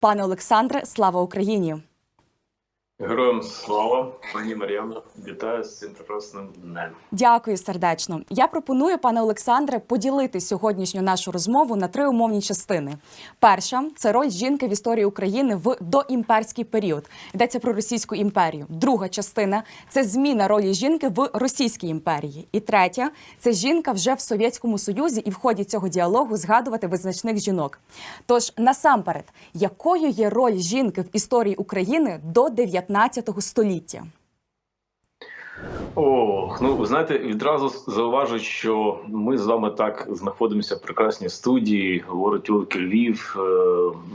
Пане Олександре, слава Україні! Героям слава, пані Мар'яна, вітаю з цим прекрасним днем. Дякую сердечно. Я пропоную, пане Олександре, поділити сьогоднішню нашу розмову на три умовні частини. Перша це роль жінки в історії України в доімперський період. Йдеться про Російську імперію. Друга частина це зміна ролі жінки в Російській імперії. І третя це жінка вже в Совєтському Союзі, і в ході цього діалогу згадувати визначних жінок. Тож насамперед, якою є роль жінки в історії України до 19 століття? О, ну ви знаєте, відразу зауважу, що ми з вами так знаходимося в прекрасній студії. Говорить Ольга Львів, е,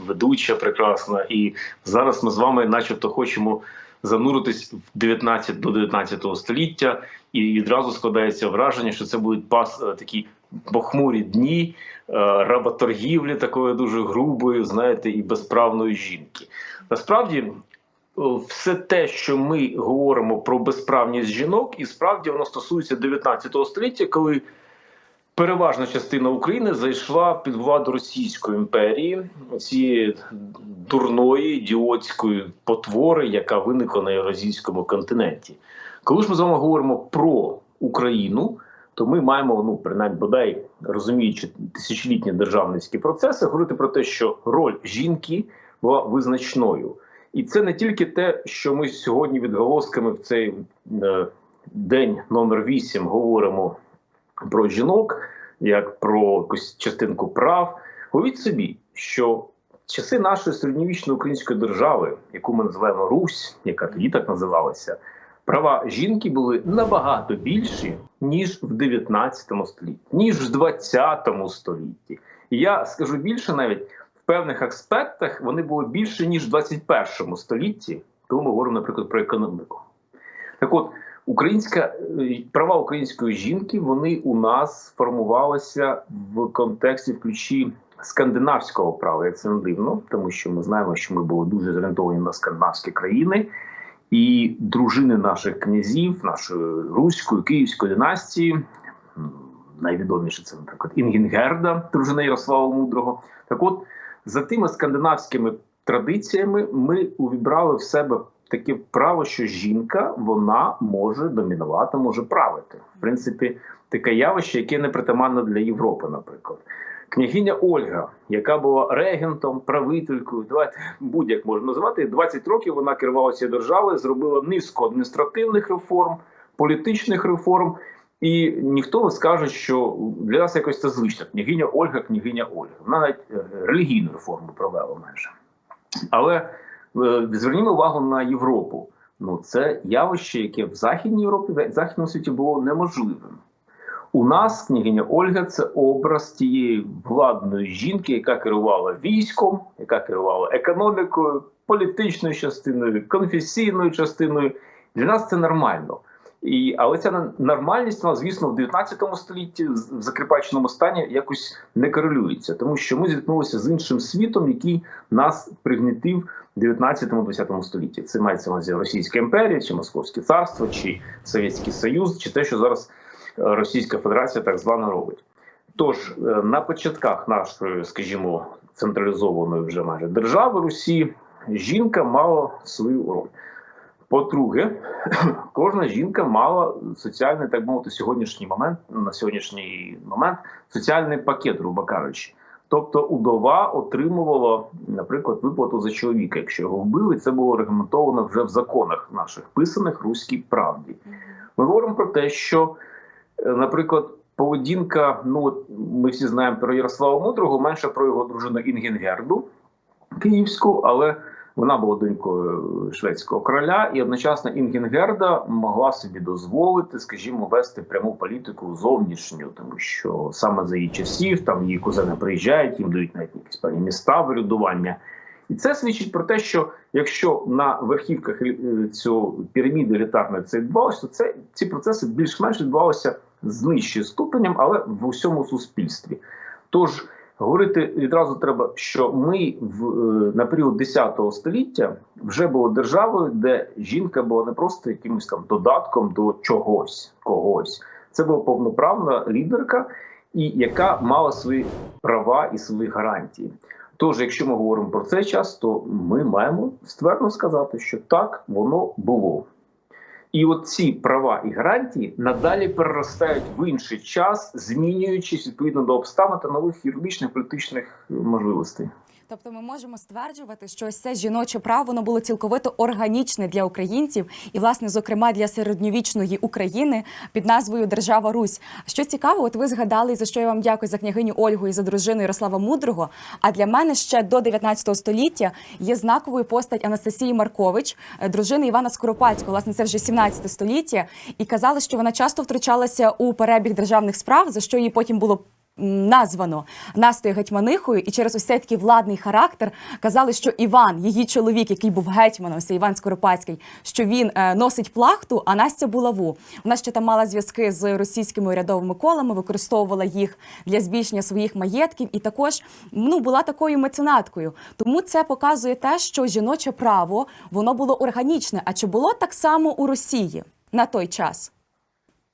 ведуча прекрасна. І зараз ми з вами, начебто, хочемо зануритись в 19 до 19 століття, і відразу складається враження, що це будуть пас е, такі похмурі дні е, работоргівлі такої дуже грубої, знаєте, і безправної жінки. Насправді. Все те, що ми говоримо про безправність жінок, і справді воно стосується 19 століття, коли переважна частина України зайшла під владу Російської імперії, цієї дурної ідіотської потвори, яка виникла на Євразійському континенті. Коли ж ми з вами говоримо про Україну, то ми маємо, ну принаймні бодай розуміючи тисячолітні державницькі процеси, говорити про те, що роль жінки була визначною. І це не тільки те, що ми сьогодні відголосками в цей е, день номер 8 говоримо про жінок, як про якусь частинку прав. Уявіть собі, що часи нашої середньовічної української держави, яку ми називаємо Русь, яка тоді так називалася, права жінки були набагато більші, ніж в 19 столітті, ніж в 20 столітті. І я скажу більше навіть певних аспектах вони були більше ніж в 21 столітті, коли ми говоримо, наприклад, про економіку. Так от, українська е, права української жінки вони у нас формувалися в контексті в ключі скандинавського права. Як це не дивно, тому що ми знаємо, що ми були дуже зорієнтовані на скандинавські країни. І дружини наших князів, нашої руської київської династії, найвідоміше це, наприклад, Інгінгерда, дружина Ярослава Мудрого. Так от, за тими скандинавськими традиціями, ми увібрали в себе таке право, що жінка вона може домінувати, може правити. В принципі, таке явище, яке не притаманне для Європи, наприклад. Княгиня Ольга, яка була регентом, правителькою, давайте будь-як можна називати, 20 років вона керувалася державою, зробила низку адміністративних реформ, політичних реформ. І ніхто скаже, що для нас якось це звично. Княгиня Ольга, княгиня Ольга. Вона навіть е, релігійну реформу провела майже. Але е, звернімо увагу на Європу. Ну, це явище, яке в Західній Європі, в Західному світі було неможливим. У нас княгиня Ольга це образ тієї владної жінки, яка керувала військом, яка керувала економікою, політичною частиною, конфесійною частиною. Для нас це нормально. І, але ця нормальність, вона, звісно, в 19 столітті в закріпаченому стані якось не корелюється, тому що ми зіткнулися з іншим світом, який нас пригнітив в 19-20 столітті. Це мається на Російська імперія, чи Московське царство, чи Совєтський Союз, чи те, що зараз е, Російська Федерація так звано робить. Тож е, на початках нашої, скажімо, централізованої вже майже держави Русі жінка мала свою роль. По-друге, кожна жінка мала соціальний, так мовити, сьогоднішній момент на сьогоднішній момент соціальний пакет, грубо кажучи. Тобто удова отримувала, наприклад, виплату за чоловіка. Якщо його вбили, це було регламентовано вже в законах наших писаних руській правді. Ми говоримо про те, що, е, наприклад, поведінка, ну ми всі знаємо про Ярослава Мудрого, менше про його дружину Інгінгерду Київську, але вона була донькою шведського короля, і одночасно Інгінгерда могла собі дозволити, скажімо, вести пряму політику зовнішню, тому що саме за її часів там її кузени приїжджають, їм дають навіть якісь певні міста врядування. І це свідчить про те, що якщо на верхівках е, цього піраміди елітарної це відбувалося, то це ці процеси більш-менш відбувалися з нижчим ступенем, але в усьому суспільстві. Тож Говорити відразу треба, що ми в е, на період 10 століття вже були державою, де жінка була не просто якимось там додатком до чогось когось. Це була повноправна лідерка, і яка мала свої права і свої гарантії. Тож, якщо ми говоримо про цей час, то ми маємо ствердно сказати, що так воно було. І от ці права і гарантії надалі переростають в інший час, змінюючись відповідно до обставин та нових юридичних політичних можливостей. Тобто ми можемо стверджувати, що це жіноче право воно було цілковито органічне для українців, і, власне, зокрема для середньовічної України під назвою Держава Русь. Що цікаво, от ви згадали, за що я вам дякую за княгиню Ольгу і за дружину Ярослава Мудрого. А для мене ще до 19 століття є знаковою постать Анастасії Маркович, е, дружини Івана Скоропадського. Власне, це вже 17 століття. І казали, що вона часто втручалася у перебіг державних справ, за що її потім було названо Настою Гетьманихою, і через цей такий владний характер казали, що Іван, її чоловік, який був гетьманом, це Іван Скоропадський, що він е, носить плахту, а Настя булаву. Вона ще там мала зв'язки з російськими урядовими колами, використовувала їх для збільшення своїх маєтків, і також ну була такою меценаткою. Тому це показує те, що жіноче право воно було органічне. А чи було так само у Росії на той час?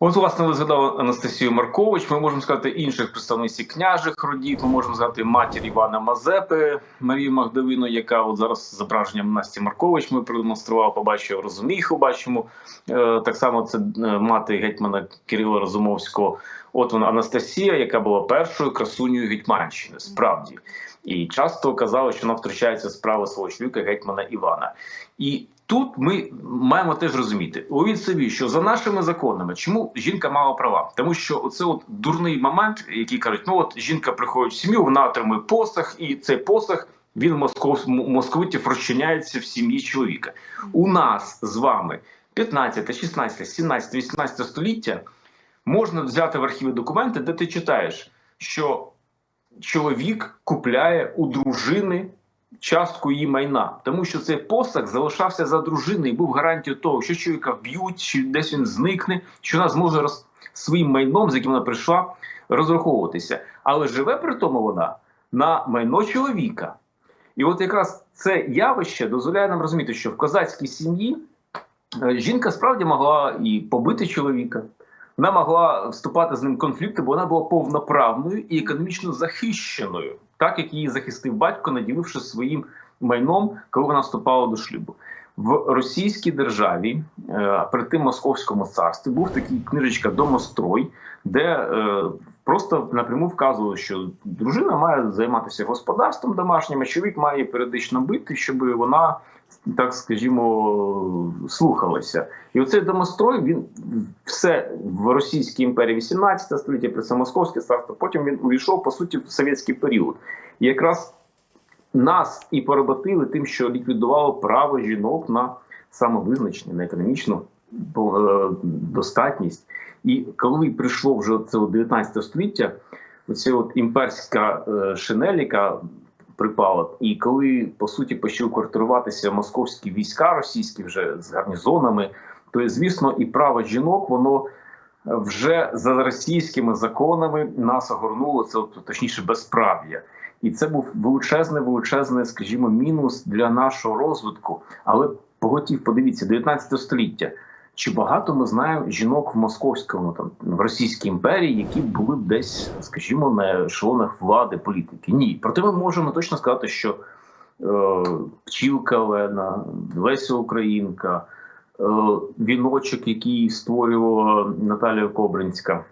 От, власне, ви згадали Анастасію Маркович. Ми можемо сказати інших представниць княжих родів. Ми можемо згадати матір Івана Мазепи, Марію Магдовину, яка от зараз зображенням Насті Маркович ми продемонстрували, побачив Розуміху. Бачимо Е, так само. Це е, мати гетьмана Кирила Розумовського. От вона Анастасія, яка була першою красунею Гетьманщини, справді. І часто казали, що вона втручається в справи свого чоловіка гетьмана Івана. І тут ми маємо теж розуміти, уявіть собі, що за нашими законами, чому жінка мала права? Тому що оце от дурний момент, який кажуть, ну от жінка приходить в сім'ю, вона отримує посаг, і цей посаг він москов, московитів розчиняється в сім'ї чоловіка. У нас з вами 15, 16, 17, 18 століття можна взяти в архіві документи, де ти читаєш, що чоловік купляє у дружини частку її майна, тому що цей посаг залишався за дружиною і був гарантією того, що чоловіка вб'ють, чи десь він зникне, що вона зможе роз... своїм майном, з яким вона прийшла, розраховуватися. Але живе при тому вона на майно чоловіка. І от якраз це явище дозволяє нам розуміти, що в козацькій сім'ї е, жінка справді могла і побити чоловіка. Вона могла вступати з ним в конфлікти, бо вона була повноправною і економічно захищеною, так як її захистив батько, наділивши своїм майном, коли вона вступала до шлюбу. В російській державі, е, при тим московському царстві, був такий книжечка Домострой, де е, просто напряму вказували, що дружина має займатися господарством домашнім, а чоловік має періодично бити, щоб вона так скажімо, слухалася. І оцей домострой він все в Російській імперії 18 століття, при це Московське царство, потім він увійшов по суті в совєтський період. І якраз нас і поработили тим, що ліквідувало право жінок на самовизначення, на економічну е, достатність. І коли прийшло вже це 19 століття, оця от імперська е, шинель, яка припала, і коли по суті почали квартируватися московські війська російські вже з гарнізонами, то звісно, і право жінок воно вже за російськими законами нас огорнуло це точніше безправ'я. І це був величезний, величезний, скажімо, мінус для нашого розвитку. Але поготів, подивіться, 19 століття. Чи багато ми знаємо жінок в московському там в Російській імперії, які були б десь, скажімо, на ешелонах влади політики? Ні, проте ми можемо точно сказати, що е, Пчілка Олена, Леся Українка, е, віночок, який створювала Наталія Кобринська,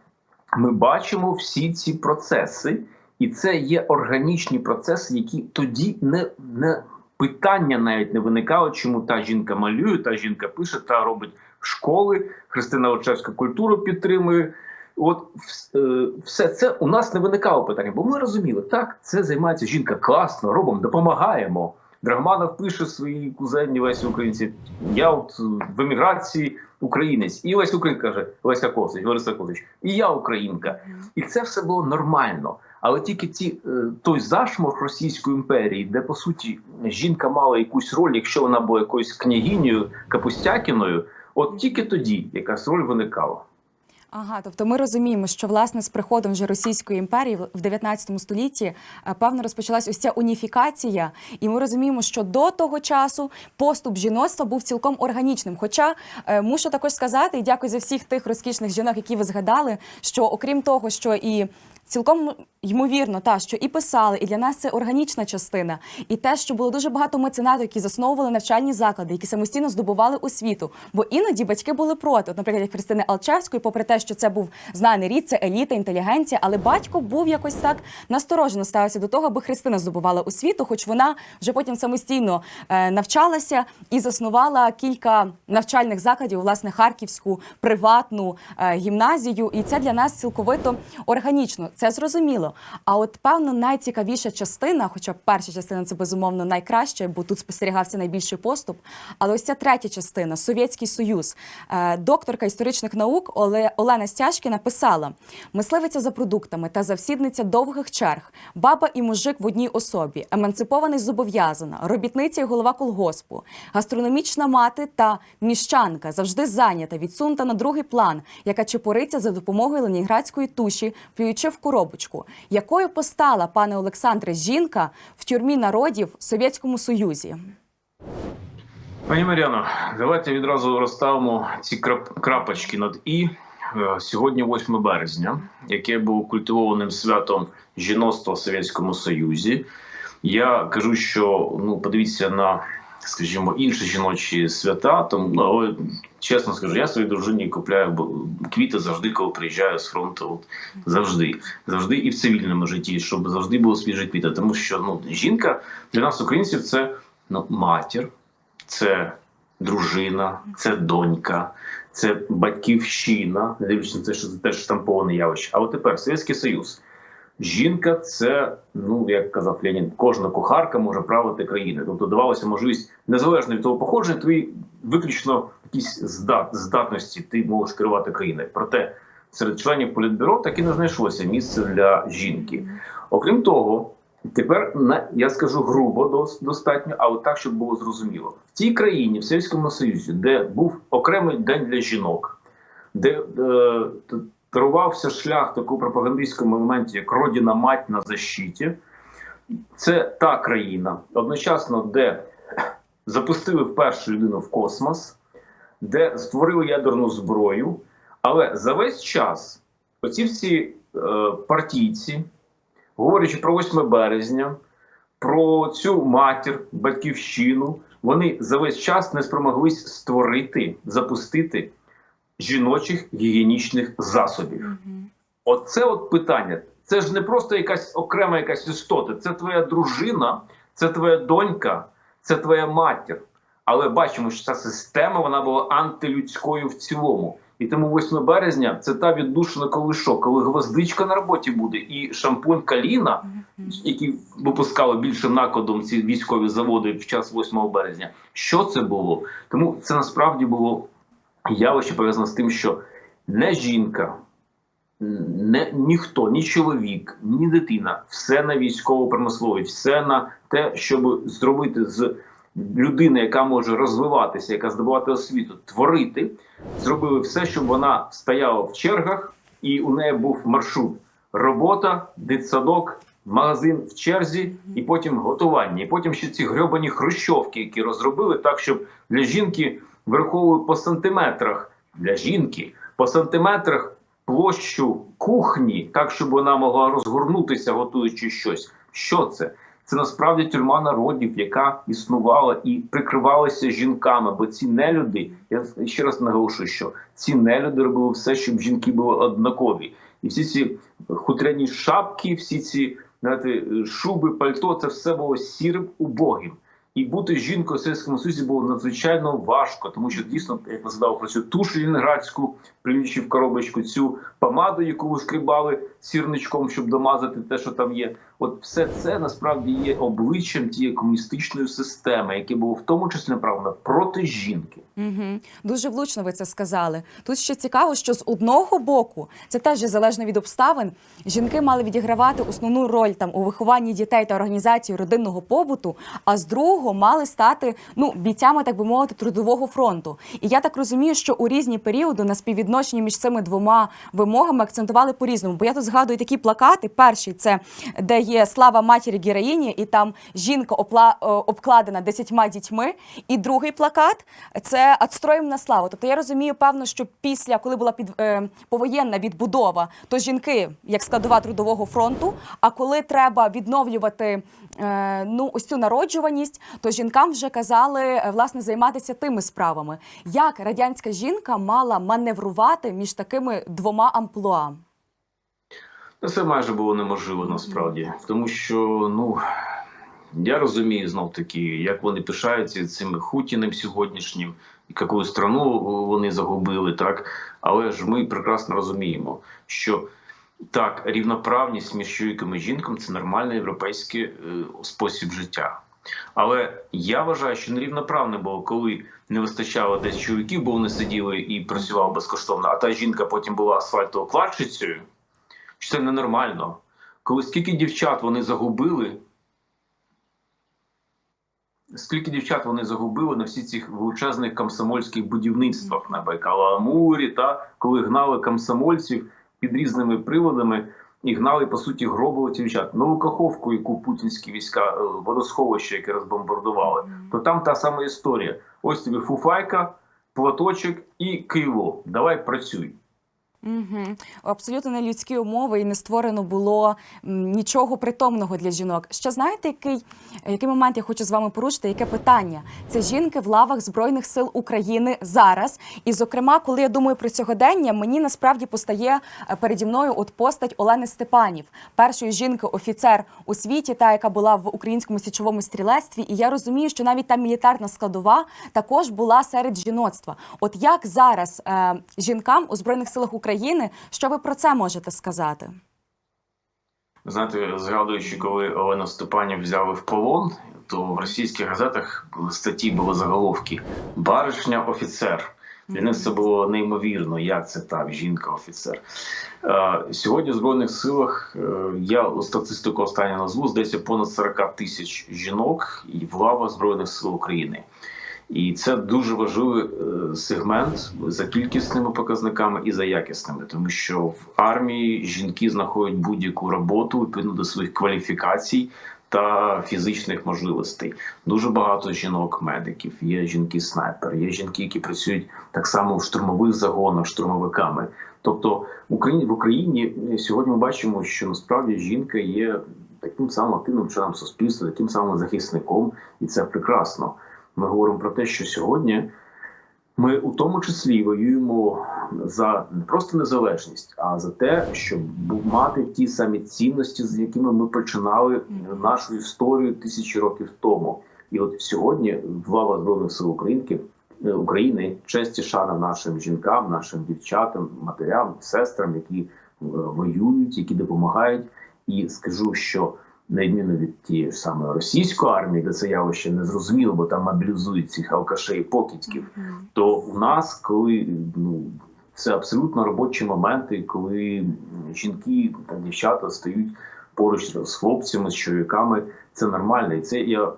ми бачимо всі ці процеси, і це є органічні процеси, які тоді не, не питання навіть не виникало, чому та жінка малює, та жінка пише, та робить школи. Христина Очевська культуру підтримує. От е, все це у нас не виникало питання, бо ми розуміли, так це займається жінка класно, робимо, допомагаємо. Драгманов пише своїй кузені Лесі Українці. Я от в еміграції українець, і Леся Українка каже Леся Косич, Лариса Косич, і я українка. І це все було нормально. Але тільки ті е, той зашморг Російської імперії, де по суті жінка мала якусь роль, якщо вона була якоюсь княгинею Капустякіною, от тільки тоді якась роль виникала. Ага, тобто ми розуміємо, що власне з приходом вже Російської імперії в 19 столітті е, певно розпочалась ось ця уніфікація, і ми розуміємо, що до того часу поступ жіноцтва був цілком органічним. Хоча е, мушу також сказати, і дякую за всіх тих розкішних жінок, які ви згадали, що окрім того, що і цілком ймовірно, та що і писали, і для нас це органічна частина, і те, що було дуже багато меценатів, які засновували навчальні заклади, які самостійно здобували освіту. Бо іноді батьки були проти. От, наприклад, як Христини Алчевської, попри те, що це був знаний рід, це еліта, інтелігенція, але батько був якось так насторожено ставився до того, аби Христина здобувала освіту, хоч вона вже потім самостійно е, навчалася і заснувала кілька навчальних закладів, власне, харківську приватну е, гімназію. І це для нас цілковито органічно. Це зрозуміло. А от певно найцікавіша частина, хоча перша частина це безумовно найкраща, бо тут спостерігався найбільший поступ. Але ось ця третя частина Совєтський Союз. Е, Докторка історичних наук Оле- Олена Стяжкіна писала: мисливиця за продуктами та завсідниця довгих черг, баба і мужик в одній особі, емансипований зобов'язана, робітниця і голова колгоспу, гастрономічна мати та міщанка завжди зайнята, відсунута на другий план, яка чепуриться за допомогою ленінградської туші, плюючи в коробочку. Якою постала, пане Олександре, жінка в тюрмі народів в Совєтському Союзі? Пані Мар'яно, давайте відразу розставимо ці крап- крапочки над і. Е, Сьогодні 8 березня, яке було культивованим святом жіноцтва в Совєтському Союзі. Я кажу, що ну подивіться на, скажімо, інші жіночі свята. Тому ну, але чесно скажу, я своїй дружині купляю квіти завжди, коли приїжджаю з фронту. От завжди, завжди і в цивільному житті, щоб завжди було свіже квіти. Тому що ну жінка для нас, українців, це ну матір це дружина, це донька, це батьківщина, дивлячись на те, що це теж штамповане явище. А от тепер Совєтський Союз. Жінка це, ну як казав Ленін, кожна кухарка може правити країною. Тобто давалася можливість незалежно від того походження, твої виключно якісь здат, здатності, ти можеш керувати країною. Проте серед членів політбюро так і не знайшлося місце для жінки. Окрім того, тепер на я скажу грубо дос- достатньо, але так, щоб було зрозуміло. В тій країні, в Совєтському Союзі, де був окремий день для жінок, де е, дарувався шлях такого пропагандистському моменті, як родина мать на защиті, це та країна, одночасно, де запустили вперше людину в космос, де створили ядерну зброю. Але за весь час оці всі е, партійці, говорячи про 8 березня, про цю матір, батьківщину, вони за весь час не спромоглись створити, запустити жіночих гігієнічних засобів. Оце от питання. Це ж не просто якась окрема якась істота, це твоя дружина, це твоя донька, це твоя матір. Але бачимо, що ця система вона була антилюдською в цілому. І тому 8 березня це та віддушина, коли що, коли гвоздичка на роботі буде, і шампунь Каліна, які випускали більшим накладом ці військові заводи в час 8 березня. Що це було? Тому це насправді було явище пов'язане з тим, що не жінка, не ніхто, ні чоловік, ні дитина, все на військову промисловість, все на те, щоб зробити з людини, яка може розвиватися, яка здобувати освіту, творити, зробили все, щоб вона стояла в чергах, і у неї був маршрут: робота, дитсадок, магазин в черзі, і потім готування. І потім ще ці грьобані хрущовки, які розробили так, щоб для жінки враховували по сантиметрах для жінки, по сантиметрах площу кухні, так щоб вона могла розгорнутися, готуючи щось. Що це? Це насправді тюрма народів, яка існувала і прикривалася жінками. Бо ці нелюди, я ще раз наголошую, що ці нелюди робили все, щоб жінки були однакові. І всі ці хутряні шапки, всі ці знаєте, шуби, пальто, це все було сірим убогим. І бути жінкою в Совєтському Союзі було надзвичайно важко, тому що дійсно, як ви згадав про цю тушу лінградську, плюючи коробочку, цю помаду, яку ви шкрібали сірничком, щоб домазати те, що там є. От все це насправді є обличчям тієї комуністичної системи, яке було в тому числі направлено проти жінки. Угу. Дуже влучно ви це сказали. Тут ще цікаво, що з одного боку це теж залежно від обставин. Жінки мали відігравати основну роль там у вихованні дітей та організації родинного побуту, а з другого мали стати ну бійцями, так би мовити, трудового фронту. І я так розумію, що у різні періоди на співвідношенні між цими двома вимогами акцентували по різному. Бо я тут згадую такі плакати. Перший це де є слава матері героїні, і там жінка опла, е, обкладена десятьма дітьми. І другий плакат це «Отстроїм на славу. Тобто я розумію, певно, що після, коли була під е, повоєнна відбудова, то жінки як складова трудового фронту. А коли треба відновлювати е, ну ось цю народжуваність, то жінкам вже казали е, власне займатися тими справами. Як радянська жінка мала маневрувати між такими двома амплуа? Це майже було неможливо насправді, тому що ну я розумію знов таки, як вони пишаються цим Хутіним сьогоднішнім, яку страну вони загубили, так? Але ж ми прекрасно розуміємо, що так, рівноправність між чоловіком і жінком це нормальний європейський е, спосіб життя. Але я вважаю, що нерівноправне було, коли не вистачало десь чоловіків, бо вони сиділи і працювали безкоштовно, а та жінка потім була асфальтоукладчицею що це ненормально. Коли скільки дівчат вони загубили, скільки дівчат вони загубили на всіх цих величезних комсомольських будівництвах на Байкало-Амурі, та коли гнали комсомольців під різними приводами і гнали, по суті, гробили дівчат. Нову Каховку, яку путінські війська, е, водосховище, яке розбомбардували, то там та сама історія. Ось тобі фуфайка, платочок і Києво. Давай працюй. Угу. Абсолютно не людські умови і не створено було нічого притомного для жінок. Ще знаєте, який, який момент я хочу з вами порушити? Яке питання? Це жінки в лавах Збройних сил України зараз. І, зокрема, коли я думаю про сьогодення, мені насправді постає е, переді мною от постать Олени Степанів, першої жінки офіцер у світі, та яка була в українському січовому стрілецтві. І я розумію, що навіть та мілітарна складова також була серед жіноцтва. От як зараз е, жінкам у збройних силах України, що ви про це можете сказати? Знаєте, згадуючи, коли Олену Степанів взяли в полон, то в російських газетах статті були заголовки Баришня офіцер. Для них це було неймовірно, як це так, жінка-офіцер. Е, Сьогодні в Збройних силах е, я статистику останню назву, здається, понад 40 тисяч жінок і в лавах Збройних сил України. І це дуже важливий е, сегмент за кількісними показниками і за якісними, тому що в армії жінки знаходять будь-яку роботу відповідно до своїх кваліфікацій та фізичних можливостей. Дуже багато жінок-медиків. Є жінки-снайпери, є жінки, які працюють так само в штурмових загонах, штурмовиками. Тобто в Україні в Україні сьогодні ми бачимо, що насправді жінка є таким самим активним членом суспільства, таким самим захисником, і це прекрасно. Ми говоримо про те, що сьогодні ми у тому числі воюємо за не просто незалежність, а за те, щоб мати ті самі цінності, з якими ми починали нашу історію тисячі років тому. І от сьогодні в лавах збройних сил Українки е, України честь і шана нашим жінкам, нашим дівчатам, матерям, сестрам, які е, воюють, які допомагають. І скажу, що на відміну від тієї ж самої російської армії, де це явище не зрозуміло, бо там мобілізують цих алкашей і покидьків, то у нас, коли ну це абсолютно робочі моменти, коли жінки та дівчата стають поруч з хлопцями, з чоловіками, це нормально, і це я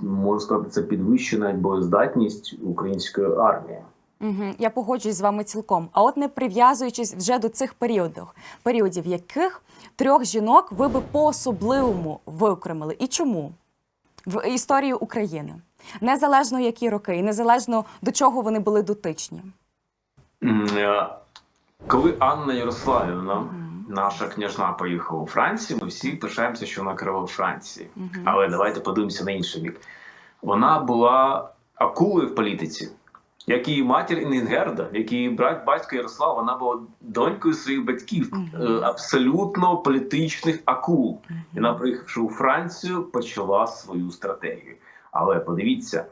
можу сказати, це підвищена боєздатність української армії. Угу. Я погоджуюсь з вами цілком. А от не прив'язуючись вже до цих періодів, періодів, яких трьох жінок ви би по-особливому виокремили і чому в історії України? Незалежно які роки, і незалежно до чого вони були дотичні. Е, Коли Анна Ярославівна, наша княжна, поїхала у Францію, ми всі пишаємося, що вона керувала Франції. Але давайте подивимося на інший бік. Вона була акулою в політиці. Як її матір Інгерда, як її брат батько Ярослав, вона була донькою своїх батьків, е, абсолютно політичних акул. І вона, приїхавши у Францію, почала свою стратегію. Але подивіться,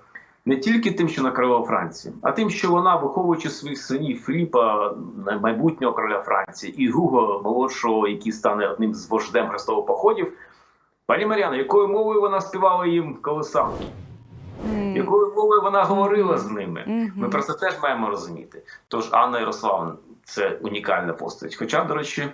не тільки тим, що накривала Францію, а тим, що вона, виховуючи своїх синів Філіпа, майбутнього короля Франції, і Гуго молодшого, який стане одним з вождем хрестових походів. Пані Мар'яна, якою мовою вона співала їм колесанки? Мгм. Якою мовою вона говорила з ними? Мгм. Ми про це теж маємо розуміти. Тож Анна Ярославна це унікальна постать. Хоча, до речі,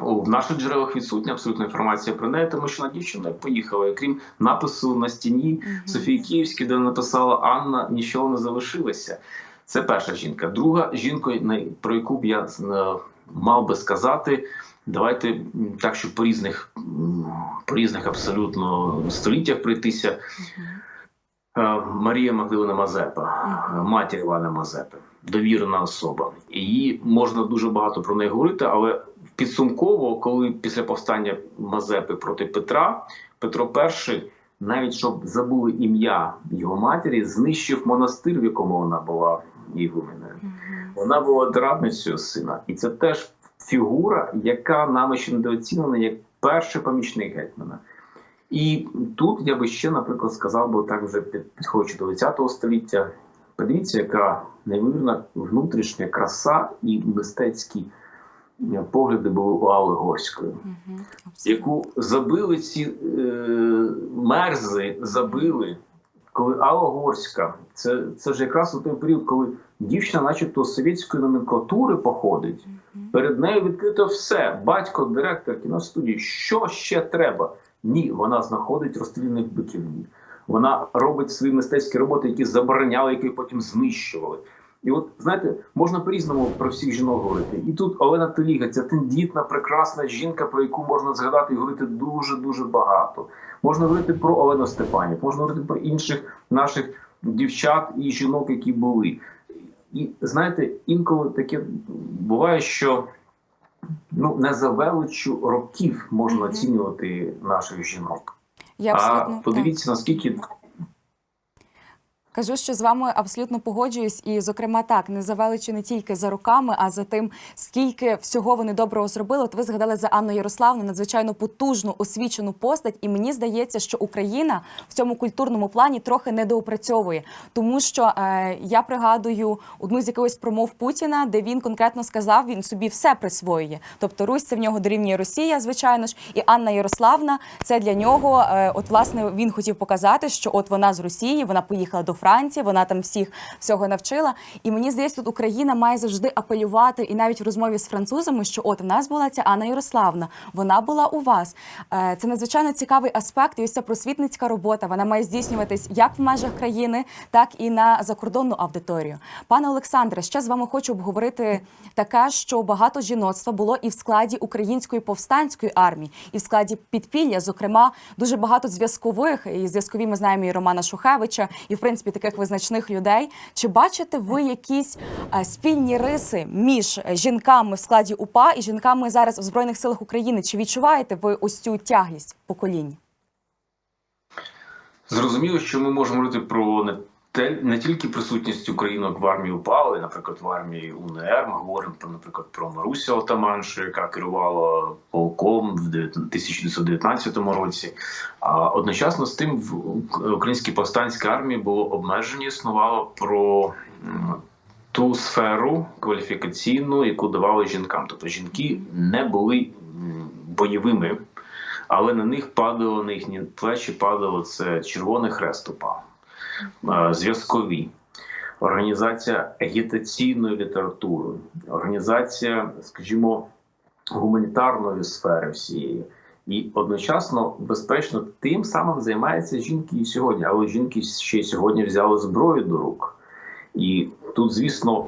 в наших джерелах відсутня абсолютна інформація про неї, тому що вона дівчина поїхала. І крім напису на стіні Софії Київській, де написала Анна, нічого не залишилося. Це перша жінка. Друга жінка, про яку б я е, мав би сказати. Давайте так, щоб по різних по різних абсолютно століттях пройтися. Е, Марія Магдалина Мазепа, матір Івана Мазепи, довірена особа. Її можна дуже багато про неї говорити, але підсумково, коли після повстання Мазепи проти Петра, Петро І, навіть щоб забули ім'я його матері, знищив монастир, в якому вона була ігуменою. Вона була радницею сина, і це теж фігура, яка нами ще недооцінена як перший помічник гетьмана. І тут я би ще, наприклад, сказав, бо так вже під- підходячи до ХХ століття, подивіться, яка неймовірна внутрішня краса і мистецькі е, погляди були у Алли Горської. Абсолютно. яку забили ці е, мерзи, забили. Коли Алла Горська, це, це ж якраз у той період, коли дівчина, начебто, з совєтської номенклатури походить. Перед нею відкрито все. Батько, директор кіностудії. Що ще треба? Ні, вона знаходить розстріляних биків. Ні. Вона робить свої мистецькі роботи, які забороняли, які потім знищували. І от знаєте, можна по-різному про всіх жінок говорити. І тут Олена Теліга, ця тендітна, прекрасна жінка, про яку можна згадати і говорити дуже дуже багато. Можна говорити про Олену Степанів, можна говорити про інших наших дівчат і жінок, які були. І знаєте, інколи таке буває, що ну не за величу років можна оцінювати наших жінок. Я А подивіться, наскільки Кажу, що з вами абсолютно погоджуюсь, і зокрема так не завеличу не тільки за руками, а за тим, скільки всього вони доброго зробили. От ви згадали за Анну Ярославну, надзвичайно потужну освічену постать. І мені здається, що Україна в цьому культурному плані трохи недоопрацьовує, тому що е, я пригадую одну з якихось промов Путіна, де він конкретно сказав, він собі все присвоює. Тобто Русь це в нього дорівнює Росія, звичайно ж, і Анна Ярославна це для нього. Е, от власне він хотів показати, що от вона з Росії, вона поїхала до Франції, вона там всіх всього навчила. І мені здається, тут Україна має завжди апелювати, і навіть в розмові з французами, що от у нас була ця Анна Ярославна, вона була у вас. Е, Це надзвичайно цікавий аспект. І ось ця просвітницька робота вона має здійснюватись як в межах країни, так і на закордонну аудиторію. Пане Олександре, ще з вами хочу обговорити таке, що багато жіноцтва було і в складі української повстанської армії, і в складі підпілля. Зокрема, дуже багато зв'язкових і зв'язкові ми знаємо і Романа Шухевича, і в принципі таких визначних людей. Чи бачите ви якісь е, спільні риси між е, жінками в складі УПА і жінками зараз в збройних силах України? Чи відчуваєте ви ось цю тяглість поколінь? зрозуміло, що ми можемо говорити про не те не тільки присутність українок в армії УПА, наприклад, в армії УНР. Ми говоримо про, наприклад, про Марусю Отаманшу, яка керувала полком в 1919 році. А одночасно з тим в українській повстанській армії було обмеження, існувало про ту сферу кваліфікаційну, яку давали жінкам. Тобто жінки не були бойовими, але на них падало на їхні плечі падало це Червоний Хрест УПА, е, зв'язкові. Організація агітаційної літератури, організація, скажімо, гуманітарної сфери всієї, і одночасно, безпечно, тим самим займаються жінки і сьогодні. Але жінки ще сьогодні взяли зброю до рук. І тут, звісно,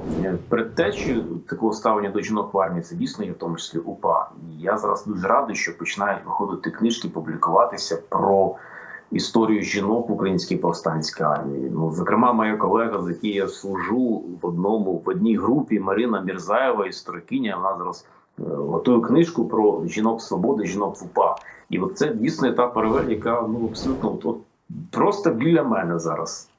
предтечею такого ставлення до жінок в армії це дійсно є в тому числі УПА. І я зараз дуже радий, що починають виходити книжки, публікуватися про історію жінок в українській повстанській армії. Ну, зокрема, моя колега, з якій я служу в одному в одній групі Марина Мірзаєва, історикиня, вона зараз е, готує книжку про жінок свободи, жінок в УПА. І от це дійсно та паралель, яка ну абсолютно от, от просто біля мене зараз.